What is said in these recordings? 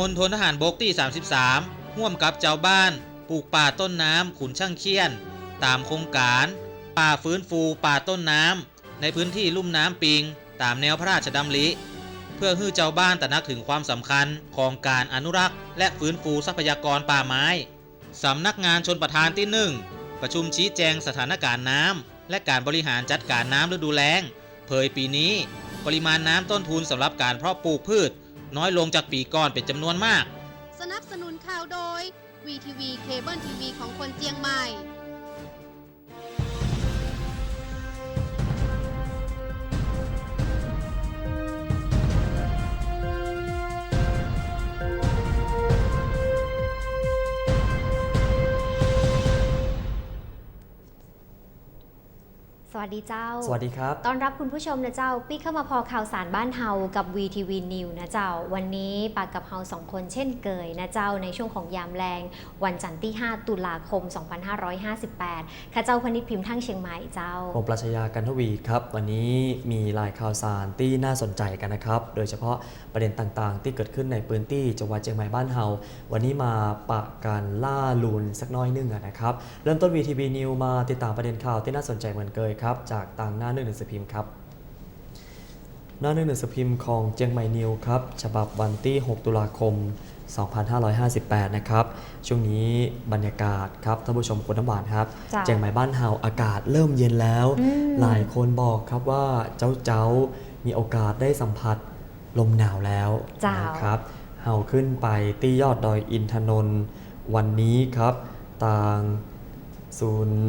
มณฑลทหารบกที่ 33ร่วมกับเจ้าบ้าน ปลูกป่าต้นน้ำขุนช่างเคียน ตามโครงการ ป่าฟื้นฟูป่าต้นน้ำในพื้นที่ลุ่มน้ำปิง ตามแนวพระราชดำริ เพื่อให้เจ้าบ้านตระหนักถึงความสำคัญของการอนุรักษ์ และฟื้นฟูทรัพยากรป่าไม้สำนักงานชนประทานที่หนึ่งประชุมชี้แจงสถานการณ์น้ำและการบริหารจัดการน้ำฤดูแล้ง เผยปีนี้ ปริมาณน้ำต้นทุนสำหรับการเพาะปลูกพืช น้อยลงจากปีก่อนเป็นจำนวนมาก สนับสนุนข่าวโดย VTV เคเบิลทีวีของคนเจียงใหม่ วัสดีเจ้า สวัสดีครับ ต้อนรับคุณผู้ชมนะเจ้า ปิ๊กเข้ามาพอข่าวสารบ้านเฮากับ VTV New นะเจ้า วันนี้ปากกับเฮาสองคนเช่นเคยนะเจ้าในช่วงของยามแรง วันจันทร์ที่ 5 ตุลาคม 2558ข้าเจ้าพนิษฐ์พิมพ์ทั้งเชียงใหม่เจ้าผมปรัชญากันทวีครับ วันนี้มีรายข่าวสารที่น่าสนใจกันนะครับ โดยเฉพาะประเด็นต่างๆ ที่เกิดขึ้นในพื้นที่จังหวัดเชียงใหม่บ้านเฮาวันนี้มาปะกันล่าลูนสักน้อยหนึงอะนะครับ เริ่มต้น VTV New มาติดตามประเด็นข่าวที่น่าสนใจเหมือนเคยครับจากตามหน้าหนึ่งหนังสือพิมพ์ครับ หน้าหนึ่งหนังสือพิมพ์ของเจียงใหม่นิวครับ ฉบับวันที่ 6 ตุลาคม 2558 นะครับ ช่วงนี้บรรยากาศครับท่านผู้ชมคุณน้ำหวานครับจ้ะเจียงใหม่บ้านเฮาอากาศเริ่มเย็นแล้วอืมหลายคนบอกครับว่าเจ้าเจ้ามีโอกาสได้สัมผัสลมหนาวแล้วจ้านนะครับเฮาขึ้นไปที่ยอดดอยอินทนนท์วันนี้ครับ ต่างศูนย์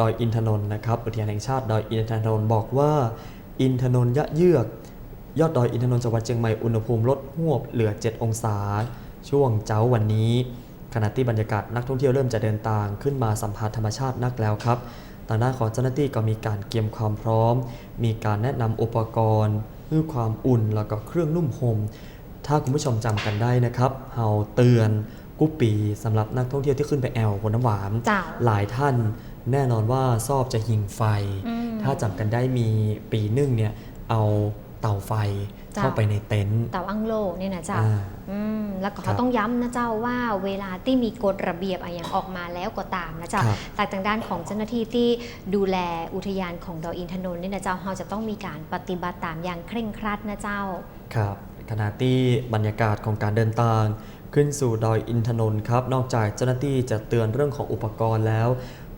ดอยอินทนนท์นะครับอุทยานแห่งชาติดอยอินทนนท์บอกว่าอินทนนท์ยะเยือก ยอดดอยอินทนนท์จังหวัดเชียงใหม่อุณหภูมิลดหวบเหลือ 7 องศา ช่วงเจ้าวันนี้ขณะที่บรรยากาศนักท่องเที่ยวเริ่มจะเดินทางขึ้นมาสัมผัสธรรมชาตินักแล้วครับทางด้านของเจ้าหน้าที่ก็มีการเตรียมความพร้อม มีการแนะนำอุปกรณ์เพื่อความอุ่นแล้วก็เครื่องนุ่มห่มถ้าคุณผู้ชมจำกันได้นะครับเฮาเตือนกุ๊ปปีสำหรับนักท่องเที่ยวที่ขึ้นไปแอลบนน้ำหวานเจ้าหลายท่าน แน่นอนว่าชอบจะหิงไฟอืมถ้าจำกันได้มีปีหนึ่งเนี่ยเอาเตาไฟจ้ะเข้าไปในเต็นท์เต่าอังโลนี่นะเจ้าอ่าอืมแล้วก็ครัเขาบต้องย้ำนะเจ้าว่าเวลาที่มีกฎระเบียบอะไรอย่างออกมาแล้วก็ตามนะเจ้าครับแต่ทางด้านของเจ้าหน้าที่ที่ดูแลอุทยานของดอยอินทนนท์นี่นะเจ้าเราจะต้องมีการปฏิบัติตามอย่างเคร่งครัดนะเจ้า ครับขณะที่บรรยากาศของการเดินทางขึ้นสู่ดอยอินทนนท์ครับ นอกจากเจ้าหน้าที่จะเตือนเรื่องของอุปกรณ์แล้ว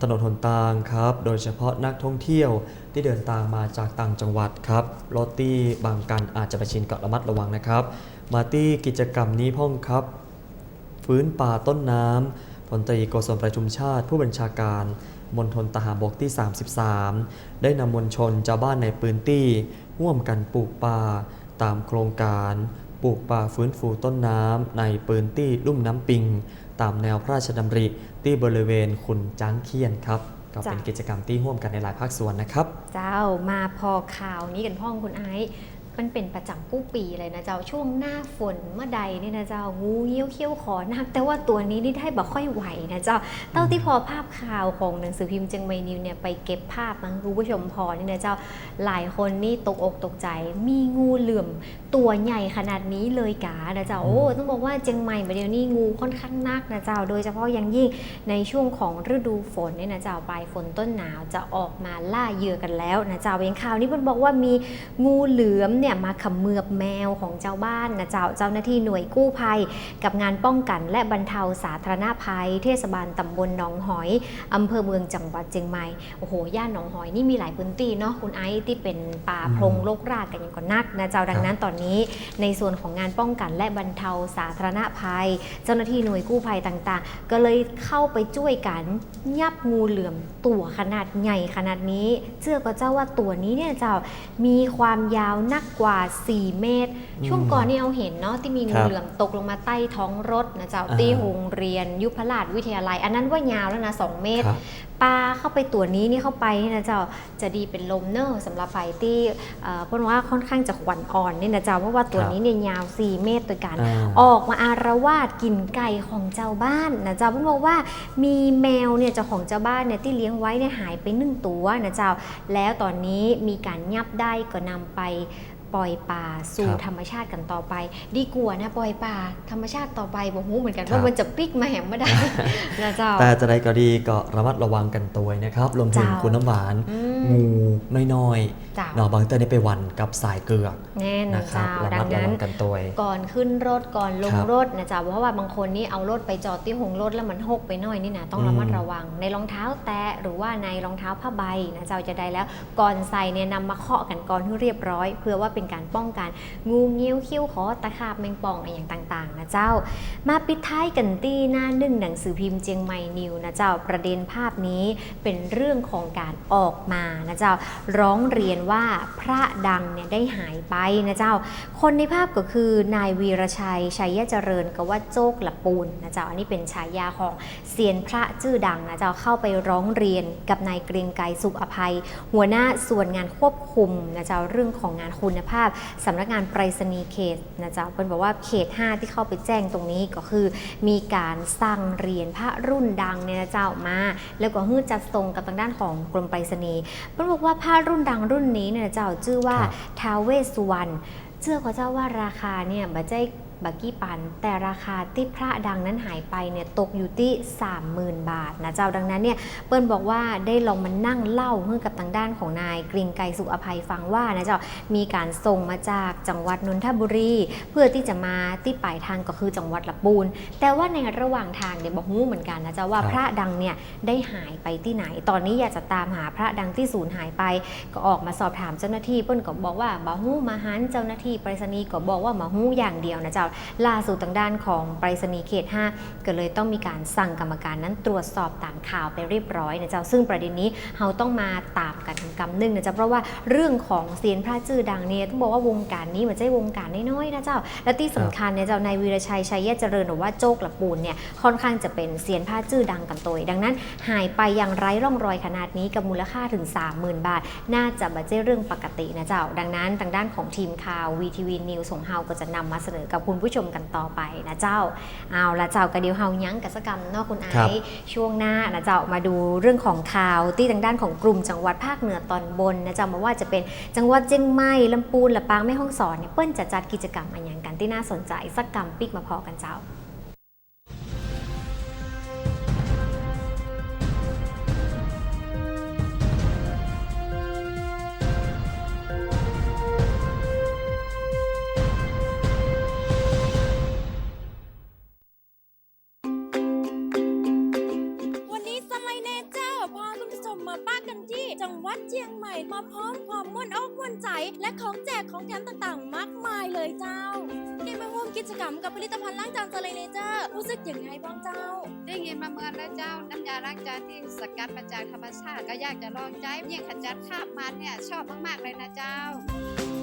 ถนนหนทางครับ โดยเฉพาะนักท่องเที่ยวที่เดินทางมาจากต่างจังหวัดครับรถที่บางกันอาจจะไปชินกับระมัดระวังนะครับ มาที่กิจกรรมนี้พ่องครับ ฟื้นป่าต้นน้ำพลตรีโกศลประชุมชาติ ผู้บัญชาการมณฑลทหารบกที่ 33 ได้นำมวลชนชาวบ้านในพื้นที่ร่วมกันปลูกป่าตามโครงการ ปลูกป่าฟื้นฟูต้นน้ำในพื้นที่ลุ่มน้ำปิง ตามแนวพระราชดำริที่บริเวณขุนจ้างเคียนครับก็เป็นจ้ะกิจกรรมที่ร่วมกันในหลายภาคส่วนนะครับ เจ้ามาพอข่าวนี้กันพ่องคุณไอซ์ มันเป็นประจำกู้ปีเลยนะเจ้าช่วงหน้าฝนเมื่อใดนี่นะเจ้างูเงี้ยวเขี้ยวขอนักแต่ว่าตัวนี้นี่ได้แบบค่อยไหวนะเจ้าเต้าที่พอภาพข่าวของหนังสือพิมพ์เจียงใหม่นิวเนี่ยไปเก็บภาพมาให้คุณผู้ชมพอนี่นะเจ้าหลายคนนี่ตกอกตกใจ มีงูเหลื่อมตัวใหญ่ขนาดนี้เลยกานะเจ้าโอ้ต้องบอกว่าเจียงใหม่มาเดี๋ยวนี้งูค่อนข้างนักนะเจ้าโดยเฉพาะอย่างยิ่งในช่วงของฤดูฝนเนี่ยนะเจ้าปลายฝนต้นหนาวจะออกมาล่าเหยื่อกันแล้วนะเจ้าเองข่าวนี้เพิ่นบอกว่ามีงูเหลือมเนี่ยมาเขมือบแมวของเจ้าบ้านนะเจ้าเจ้าหน้าที่หน่วยกู้ภัย กับงานป้องกันและบรรเทาสาธารณภัย เทศบาลตำบลหนองหอยอำเภอเมืองจังหวัดเชียงใหม่โอ้โหย่านหนองหอยนี่มีหลายพื้นที่เนาะคุณไอซ์ที่เป็นป่าโพรงโรคราดกันอย่างก่อนนักนะเจ้าดังนั้นตอนนี้ ในส่วนของงานป้องกันและบรรเทาสาธารณภัย เจ้าหน้าที่หน่วยกู้ภัยต่างๆ ก็เลยเข้าไปช่วยกันยับงูเหลือมตัวขนาดใหญ่ขนาดนี้ เชื่อก็เจ้าว่าตัวนี้เนี่ยเจ้ามีความยาวนักกว่า 4 เมตรอืมช่วงก่อนนี่เอาเห็นเนาะที่มีคงูรับเหลือมตกลงมาใต้ท้องรถนะเจ้าอ่าตีโรงเรียน ยุพราชวิทยาลัย อันนั้นว่ายาวแล้วนะ2เมตรครับปลาเข้าไปตัวนี้นี่เข้าไปนี่นะเจ้าจะดีเป็นลมเนอร์สำหรับไฟที่เอ่อเพราะว่าค่อนข้างจะขวัญอ่อนนี่นะเจ้าเพราะว่าตัวครับนี้เนี่ยยาว 4 เมตรตัวกันอ่าออกมาอารวาสกินไก่ของเจ้าบ้านนะเจ้าเพิ่นบอกว่ามีแมวเนี่ยเจ้าของเจ้าบ้านเนี่ยที่เลี้ยงไว้เนี่ยหายไปหนึ่งตัวนะเจ้าแล้วตอนนี้มีการยับได้ก็นำไป ปล่อยป่าสู่ครับธรรมชาติกันต่อไป ดีกว่านะปล่อยป่า ธรรมชาติต่อไปบอกหูเหมือนกันครับว่ามันจะปิกมาแหมไม่ได้นะเจ้าแต่จะใดก็ดีก็ระมัดระวังกันตัวนะครับรวมถึงเจ้าคุณน้ำหวานอืมงูน้อยเจ้าๆเนาะบางเตอร์นี่ไปหวันกับสายเกลือกแน่นอนะนครับเจ้าระดัมัดงระนั้วันงกันตัวก่อนขึ้นรถก่อนลงครับรถนะจ๊ะเพราะว่าบางคนนี่เอารถไปจอดที่หงรถแล้วมันหกไปหน่อยนี่นะต้องอืมระมัดระวัง ในรองเท้าแตะหรือว่าในรองเท้าผ้าใบนะเจ้าจะได้แล้วก่อนใส่เนี่ยนำมาเคาะกันก่อนให้เรียบร้อยเพื่อว่าเป็น็นการป้องกัน งูเงี้ยวเขี้ยวขอตะขาบแมงป่องอะไรอย่างต่างๆนะเจ้า มาปิดท้ายกันที่หน้าหนึ่งหนังสือพิมพ์เจียงใหม่นิวนะเจ้าประเด็นภาพนี้เป็นเรื่องของการออกมานะเจ้าร้องเรียนว่าพระดังเนี่ยได้หายไปนะเจ้า คนในภาพก็คือนายวีรชัยชัยเจริญกับว่าโจกละปูนนะเจ้าอันนี้เป็นฉายาของเซียนพระชื่อดังนะเจ้าเข้าไปร้องเรียนกับนายเกรียงไกรสุขอภัย หัวหน้าส่วนงานควบคุมนะเจ้าเรื่องของงานคุณภาพสำนักงานไปรษณีย์เขตนะเจ้าเป็นบอกว่าเขต 5 ที่เข้าไปแจ้งตรงนี้ก็คือ มีการสั่งเหรียญพระรุ่นดังเนี่ยนะเจ้ามา แล้วก็ฮื้อจัดส่งกับทางด้านของกรมไปรษณีย์เพิ่นบอกว่าพระรุ่นดังรุ่นนี้เนี่ยนะเจ้าชื่อว่าครับท้าวเวสสุวรรณเชื่อเขาเจ้าว่าราคาเนี่ยบัจใจ บักกี้ปัน แต่ราคาที่พระดังนั้นหายไปเนี่ยตกอยู่ที่ 30,000 บาทนะเจ้าดังนั้นเนี่ยเปิ้ลบอกว่าได้ลองมานั่งเล่าให้กับทางด้านของนายกริงไกรสุขอภัยฟังว่านะเจ้ามีการส่งมาจากจังหวัดนนทบุรี เพื่อที่จะมาที่ปลายทางก็คือจังหวัดลำปูน แต่ว่าในระหว่างทางเดี๋ยวบอกงูเหมือนกันนะเจ้าว่าครับพระดังเนี่ยได้หายไปที่ไหน ตอนนี้อยากจะตามหาพระดังที่สูญหายไป ก็ออกมาสอบถามเจ้าหน้าที่เปิ้นก็บอกว่าบ่ฮู้มาหันเจ้าหน้าที่ไปรษณีย์ก็บอกว่ามาฮู้อย่างเดียวนะเจ้าล่าสุดทางด้านของไปรษณีย์เขต 5 ก็เลยต้องมีการสั่งกรรมการนั้นตรวจสอบตามข่าวไปเรียบร้อยนะเจ้าซึ่งประเด็นนี้เราต้องมาตามกันกำหนึ่งนะเจ้าเพราะว่าเรื่องของเซียนพระชื่อดังเนี่ยต้องบอกว่าวงการนี้มันใช่วงการน้อยๆนะเจ้า และที่สำคัญเนี่ยเจ้านายวีรชัยชัยเยเจริญหรือว่าโจกละปูนเนี่ยค่อนข้างจะเป็นเซียนผ้าชื่อดังกันตัวดังนั้น หายไปอย่างไร้ร่องรอยขนาดนี้กับมูลค่าถึง 30,000 บาท น่าจะบัจเจเรื่องปกตินะเจ้า ดังนั้นทางด้านของทีมข่าว VTV News ของเฮาก็จะนำมาเสนอกับคุณผู้ชมกันต่อไปนะเจ้าเอาละเจ้ากระเดียวเฮายั้งกับสกรรมเนอกคุณไอครับซ์ช่วงหน้านะเจ้ามาดูเรื่องของข่าวที่ทางด้านของกลุ่มจังหวัดภาคเหนือตอนบนนะเจ้ามาว่าจะเป็นจังหวัดเชียงใหม่ลำพูนลำปางแม่ฮ่องสอนเนี่ยเปิ้นจะจัดกิจกรรมอะไรอย่างกันที่น่าสนใจสักกรรมปิกมาพอกันเจ้า รู้สึกยังไงบ้างเจ้า ได้ยินมาเมื่อแล้วเจ้าน้ำยาล้างจานที่สกัดมาจากธรรมชาติก็อยากจะลองใจยิ่งขจัดคราบมันเนี่ยชอบมากๆเลยนะเจ้า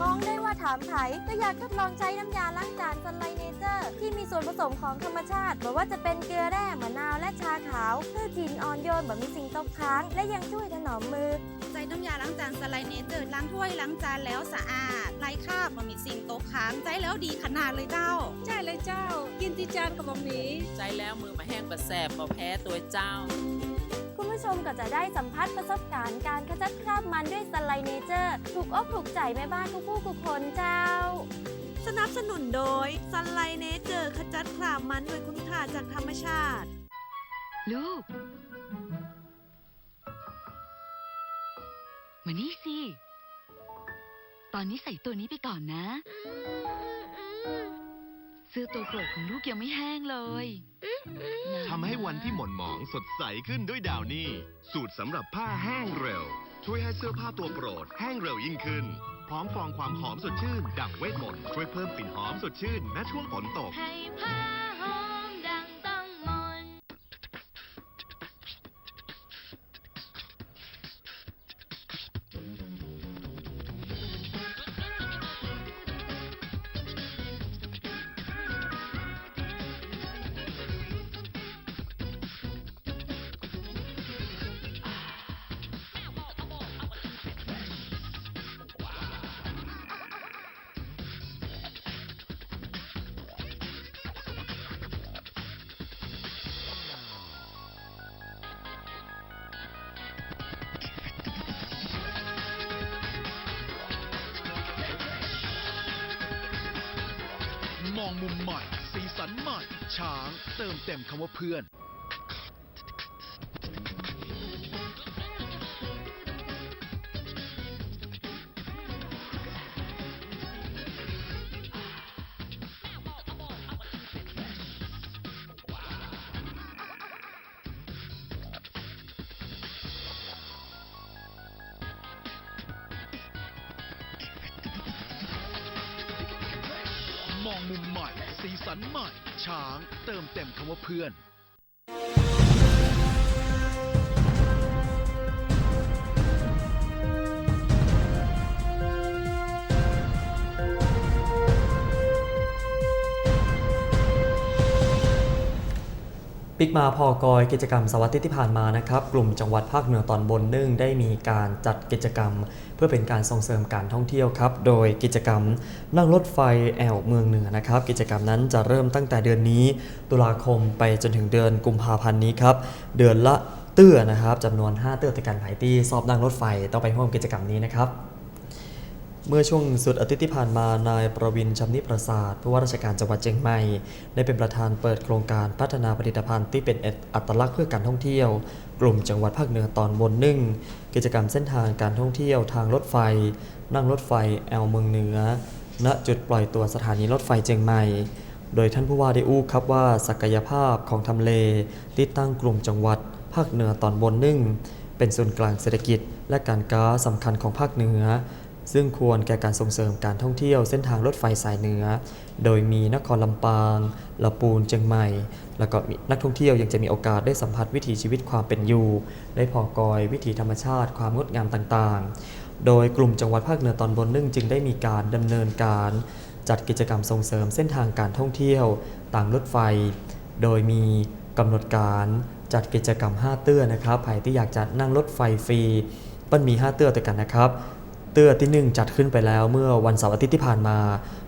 มองได้ว่าถามไถ่ก็อยากทดลองใช้น้ำยาล้างจานสไลเนเจอร์ ที่มีส่วนผสมของธรรมชาติไม่ว่าจะเป็นเกลือแร่มะนาวและชาขาวเพื่อกลิ่นอ่อนโยนแบบมีสิ่งตกค้าง และยังช่วยถนอมมือ ใช้น้ำยาล้างจานสไลเนเจอร์ล้างถ้วยล้างจานแล้วสะอาดไร้คราบมันมีสิ่งตกค้างใช้แล้วดีขนาดเลยเจ้า ใช่เลยเจ้า กินที่จานกระบอกนี้ใจแล้วมือมาแห้งประแสบมาแพ้ตัวเจ้าคุณ ผู้ชมก็จะได้สัมผัสประสบการณ์การขจัดคราบมันด้วยสไลเนเจอร์ถูกอกถูกใจแม่บ้านทุกผู้ทุกคนเจ้า สนับสนุนโดยซันไลเนเจอร์ขจัดคราบมันด้วยคุณค่าจากธรรมชาติ ลูกมานี่สิ ตอนนี้ใส่ตัวนี้ไปก่อนนะ เสื้อตัวโปรดของลูกยังไม่แห้งเลยนะทำให้วันที่หม่นหมองสดใสขึ้นด้วยดาวนี่ สูตรสำหรับผ้าแห้งเร็ว ช่วยให้เสื้อผ้าตัวโปรด แห้งเร็วยิ่งขึ้น พร้อมฟองความหอมสดชื่น ดั่งเวทมนต์ช่วยเพิ่มกลิ่นหอมสดชื่นแม้ช่วงฝนตกให้ผ้า องมุมใหม่ สีสันใหม่ ช้างเติมเต็มคำว่าเพื่อน สันใหม่ช้างเติมเต็มคำว่าเพื่อน ปิกมาพอกอยกิจกรรมสวัสดิ์ที่ผ่านมานะครับ กลุ่มจังหวัดภาคเหนือตอนบนนึ่งได้มีการจัดกิจกรรม เพื่อเป็นการส่งเสริมการท่องเที่ยวครับ โดยกิจกรรมนั่งรถไฟแอวเมืองเหนือนะครับ กิจกรรมนั้นจะเริ่มตั้งแต่เดือนนี้ ตุลาคมไปจนถึงเดือนกุมภาพันธ์นี้ครับ เดือนละเตื้อนะครับจำนวน 5 เตื้อติดกันไผ่ที่สอบนั่งรถไฟต้องไปร่วมกิจกรรมนี้นะครับ เมื่อช่วงสุดอาทิตย์ที่ผ่านมานายประวินชำนิประสาทผู้ว่าราชการจังหวัดเชียงใหม่ ได้เป็นประธานเปิดโครงการพัฒนาผลิตภัณฑ์ที่เป็นอัตลักษณ์เพื่อการท่องเที่ยว กลุ่มจังหวัดภาคเหนือตอนบนหนึ่งกิจกรรมเส้นทางการท่องเที่ยวทางรถไฟ นั่งรถไฟแอลเมืองเหนือ ณจุดปล่อยตัวสถานีรถไฟเชียงใหม่ โดยท่านผู้ว่าได้อู้ครับว่าศักยภาพของทำเลที่ตั้งกลุ่มจังหวัด ภาคเหนือตอนบนหนึ่งเป็นศูนย์กลางเศรษฐกิจ และการค้าสำคัญของภาคเหนือ ซึ่งควรแก่การส่งเสริมการท่องเที่ยวเส้นทางรถไฟสายเหนือ โดยมีนครลำปางลำปูนเชียงใหม่ แล้วก็นักท่องเที่ยวยังจะมีโอกาสได้สัมผัสวิถีชีวิตความเป็นอยู่ ได้พอกอยวิถีธรรมชาติความงดงามต่างๆ โดยกลุ่มจังหวัดภาคเหนือตอนบนนึ่งจึงได้มีการดำเนินการ จัดกิจกรรมส่งเสริมเส้นทางการท่องเที่ยวต่างรถไฟ โดยมีกำหนดการจัดกิจกรรม 5 เตื้อนะครับใครที่อยากจะนั่งรถไฟฟรีเปิ้ลมี 5 เตื้อด้วกันนะครับ เตื้อที่1จัดขึ้นไปแล้วเมื่อวันเสาร์อาทิตย์ที่ผ่านมา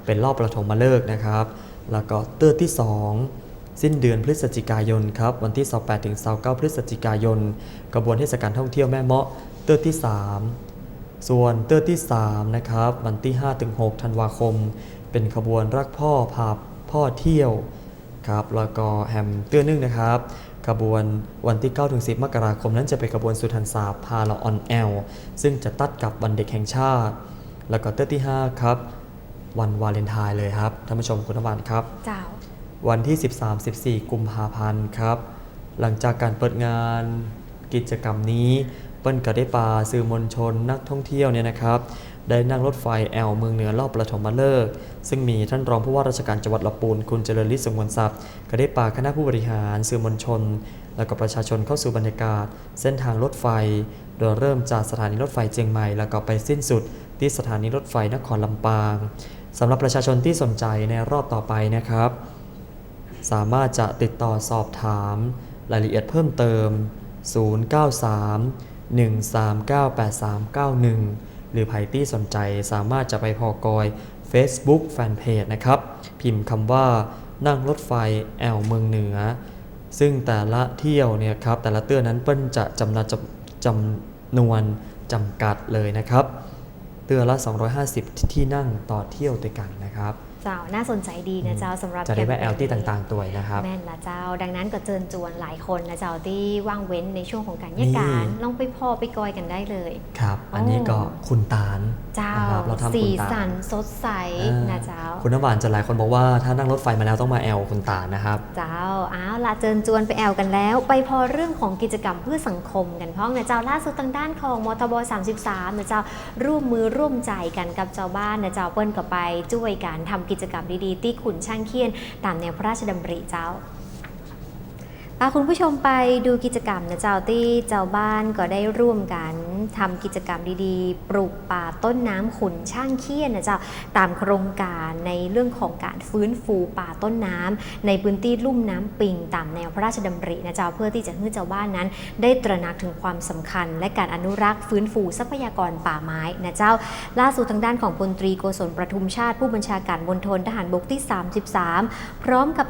เป็นรอบประถมมาเลิกนะครับ แล้วก็เตื้อที่ 2 สิ้นเดือนพฤศจิกายนครับวันที่ 28ถึง29พฤศจิกายน กระบวนเทศกาลท่องเที่ยวแม่เมาะเตื้อที่ 3 ส่วนเตื้อที่ 3 นะครับวันที่5ถึง6ธันวาคม เป็นขบวนรักพ่อพาพ่อเที่ยวครับแล้วก็แฮมเตื้อนึ่งนะครับ ขบวนวันที่9ถึง10 มกราคมนั้นจะเป็นขบวนสุทันสาพาละออนแอล ซึ่งจะตัดกับวันเด็กแห่งชาติ แล้วก็เตื้อที่5ครับ วันวาเลนไทน์เลยครับท่านผู้ชมคุณทวานครับ เจ้า วันที่ 13-14 กุมภาพันธ์ครับ หลังจากการเปิดงานกิจกรรมนี้ เปิ้ลก็ได้ปาสื่อมวลชนนักท่องเที่ยวเนี่ยนะครับ ได้นั่งรถไฟแอลเมืองเหนือรอบประถมฤกษ์ซึ่งมีท่านรองผู้ว่าราชการจังหวัดลำปูนคุณเจริญฤทธิ์สงวนทรัพย์ก็ได้ปาคณะผู้บริหารสื่อมวลชน และก็ประชาชนเข้าสู่บรรยากาศ เส้นทางรถไฟ โดยเริ่มจากสถานีรถไฟเชียงใหม่แล้วก็ไปสิ้นสุด ที่สถานีรถไฟนครลำปางสำหรับประชาชนที่สนใจในรอบต่อไปนะครับ สามารถจะติดต่อสอบถาม รายละเอียดเพิ่มเติม 093 139 8391 หรือใครที่สนใจสามารถจะไปพอกอย Facebook Fanpage นะครับ พิมพ์คำว่านั่งรถไฟแอลเมืองเหนือ ซึ่งแต่ละเที่ยวเนี่ยครับแต่ละเตื้อนั้นเปิ้ลจะจำนวนจำจำนวนจำกัดเลยนะครับ เตื้อละ 250 ที่นั่งต่อเที่ยวด้วยกันนะครับ เจ้าน่าสนใจดีนะเจ้าสำหรับจะได้แวะคแอมลเปญที่นี้ต่างๆตัวนะครับแม่นละเจ้า ดังนั้นก็เชิญชวนหลายคนนะเจ้าที่ว่างเว้นในช่วงของการแยกการนี่ลองไปพอไปกอยกันได้เลยครับ อันนี้ก็คุณตาลเจ้านะครับเราทำสีคุณตาลสันสดใสอ่านะเจ้า คุณน้ำหวานจะหลายคนบอกว่าถ้านั่งรถไฟมาแล้วต้องมาแอลคุณตาลนะครับ เจ้าอ้าวละเจิญจวนไปแอวกันแล้ว ไปพอเรื่องของกิจกรรมเพื่อสังคมกันพ้องนะเจ้าล่าสุดทางด้านของมทบ 33นะเจ้าร่วมมือร่วมใจกันกับเจ้าบ้านนะเจ้าเปิ้นก็ไปช่วยกันทำกิจกรรมดีๆ ที่ขุนช่างเคียน ตามแนวพระราชดำริเจ้า พาคุณผู้ชมไปดูกิจกรรมนะเจ้าที่เจ้าบ้านก็ได้ร่วมกันทำกิจกรรมดีๆ ปลูกป่าต้นน้ำขุนช่างเคียนนะเจ้าตามโครงการในเรื่องของการฟื้นฟูป่าต้นน้ำในพื้นที่ลุ่มน้ำปิงตามแนวพระราชดำรินะเจ้าเพื่อที่จะให้เจ้าบ้านนั้น ได้ตระหนักถึงความสำคัญ และการอนุรักษ์ฟื้นฟูทรัพยากรป่าไม้นะเจ้า ล่าสุดทางด้านของพลตรีโกศลประทุมชาติผู้บัญชาการมณฑลทหารบกที่ 33 พร้อมกับ